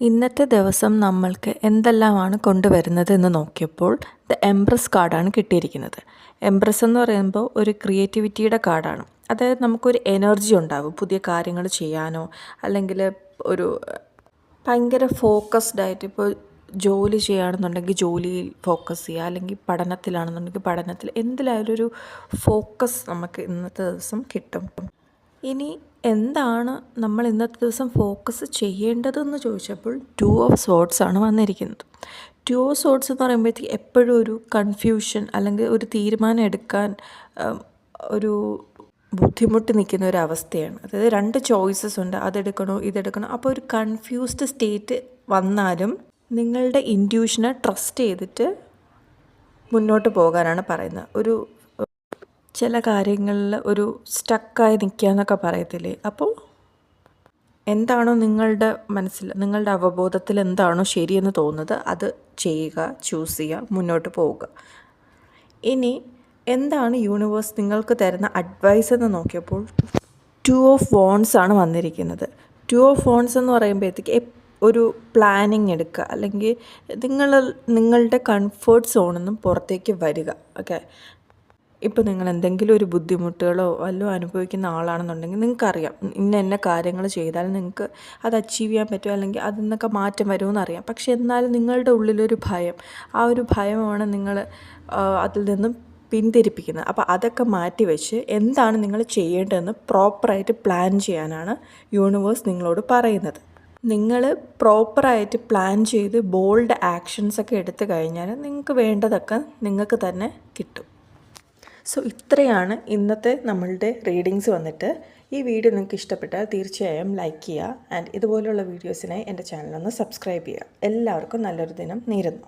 ഇന്നത്തെ ദിവസം നമ്മൾക്ക് എന്തെല്ലാമാണ് കൊണ്ടുവരുന്നത് എന്ന് നോക്കിയപ്പോൾ ദ എംപ്രസ് കാർഡാണ് കിട്ടിയിരിക്കുന്നത്. എംപ്രസ് എന്ന് പറയുമ്പോൾ ഒരു ക്രിയേറ്റിവിറ്റിയുടെ കാർഡാണ്. അതായത് നമുക്കൊരു എനർജി ഉണ്ടാവും പുതിയ കാര്യങ്ങൾ ചെയ്യാനോ അല്ലെങ്കിൽ ഒരു ഭയങ്കര ഫോക്കസ്ഡ് ആയിട്ട് ഇപ്പോൾ ജോലി ചെയ്യുകയാണെന്നുണ്ടെങ്കിൽ ജോലിയിൽ ഫോക്കസ് ചെയ്യുക അല്ലെങ്കിൽ പഠനത്തിലാണെന്നുണ്ടെങ്കിൽ പഠനത്തിൽ എന്തിലായാലും ഒരു ഫോക്കസ് നമുക്ക് ഇന്നത്തെ ദിവസം കിട്ടും. ഇനി എന്താണ് നമ്മൾ ഇന്നത്തെ ദിവസം ഫോക്കസ് ചെയ്യേണ്ടതെന്ന് ചോദിച്ചപ്പോൾ ടു ഓഫ് സോട്ട്സ് ആണ് വന്നിരിക്കുന്നത്. ടു ഓഫ് സോട്ട്സ് എന്ന് പറയുമ്പോഴത്തേക്ക് എപ്പോഴും ഒരു കൺഫ്യൂഷൻ അല്ലെങ്കിൽ ഒരു തീരുമാനം എടുക്കാൻ ഒരു ബുദ്ധിമുട്ട് നിൽക്കുന്ന ഒരു അവസ്ഥയാണ്. അതായത് രണ്ട് ചോയ്സസ് ഉണ്ട്. അതെടുക്കണോ ഇതെടുക്കണോ. അപ്പോൾ ഒരു കൺഫ്യൂസ്ഡ് സ്റ്റേറ്റ് വന്നാലും നിങ്ങളുടെ ഇൻഡ്യൂഷനെ ട്രസ്റ്റ് ചെയ്തിട്ട് മുന്നോട്ട് പോകാനാണ് പറയുന്നത്. ഒരു ചില കാര്യങ്ങളിൽ ഒരു സ്റ്റക്കായി നിൽക്കുക എന്നൊക്കെ പറയത്തില്ലേ? അപ്പോൾ എന്താണോ നിങ്ങളുടെ മനസ്സിൽ നിങ്ങളുടെ അവബോധത്തിൽ എന്താണോ ശരിയെന്ന് തോന്നുന്നത് അത് ചെയ്യുക ചൂസ് ചെയ്യുക മുന്നോട്ട് പോവുക. ഇനി എന്താണ് യൂണിവേഴ്സ് നിങ്ങൾക്ക് തരുന്ന അഡ്വൈസ് എന്ന് നോക്കിയപ്പോൾ ടു ഓഫ് വോൺസ് ആണ് വന്നിരിക്കുന്നത്. ടു ഓഫ് വോൺസ് എന്ന് പറയുമ്പോഴത്തേക്ക് ഒരു പ്ലാനിങ് എടുക്കുക. അല്ലെങ്കിൽ നിങ്ങൾ നിങ്ങളുടെ കംഫേർട്ട് സോണിൽ നിന്നും പുറത്തേക്ക് വരിക. ഓക്കെ ഇപ്പോൾ നിങ്ങൾ എന്തെങ്കിലും ഒരു ബുദ്ധിമുട്ടുകളോ വല്ലതും അനുഭവിക്കുന്ന ആളാണെന്നുണ്ടെങ്കിൽ നിങ്ങൾക്കറിയാം. ഇന്ന ഇന്ന കാര്യങ്ങൾ ചെയ്താൽ നിങ്ങൾക്ക് അത് അച്ചീവ് ചെയ്യാൻ പറ്റുമോ? അല്ലെങ്കിൽ അതിൽ നിന്നൊക്കെ മാറ്റം വരുമെന്ന് അറിയാം. പക്ഷേ എന്നാലും നിങ്ങളുടെ ഉള്ളിലൊരു ഭയം. ആ ഒരു ഭയമാണ് നിങ്ങൾ അതിൽ നിന്നും പിന്തിരിപ്പിക്കുന്നത്. അപ്പോൾ അതൊക്കെ മാറ്റി വെച്ച് എന്താണ് നിങ്ങൾ ചെയ്യേണ്ടതെന്ന് പ്രോപ്പറായിട്ട് പ്ലാൻ ചെയ്യാനാണ് യൂണിവേഴ്സ് നിങ്ങളോട് പറയുന്നത്. നിങ്ങൾ പ്രോപ്പറായിട്ട് പ്ലാൻ ചെയ്ത് ബോൾഡ് ആക്ഷൻസൊക്കെ എടുത്തു കഴിഞ്ഞാൽ നിങ്ങൾക്ക് വേണ്ടതൊക്കെ നിങ്ങൾക്ക് തന്നെ കിട്ടും. സോ ഇത്രയാണ് ഇന്നത്തെ നമ്മളുടെ റീഡിങ്സ് വന്നിട്ട്. ഈ വീഡിയോ നിങ്ങൾക്ക് ഇഷ്ടപ്പെട്ടാൽ തീർച്ചയായും ലൈക്ക് ചെയ്യുക. ആൻഡ് ഇതുപോലുള്ള വീഡിയോസിനായി എന്റെ ചാനലൊന്ന് സബ്സ്ക്രൈബ് ചെയ്യുക. എല്ലാവർക്കും നല്ലൊരു ദിനം നേരുന്നു.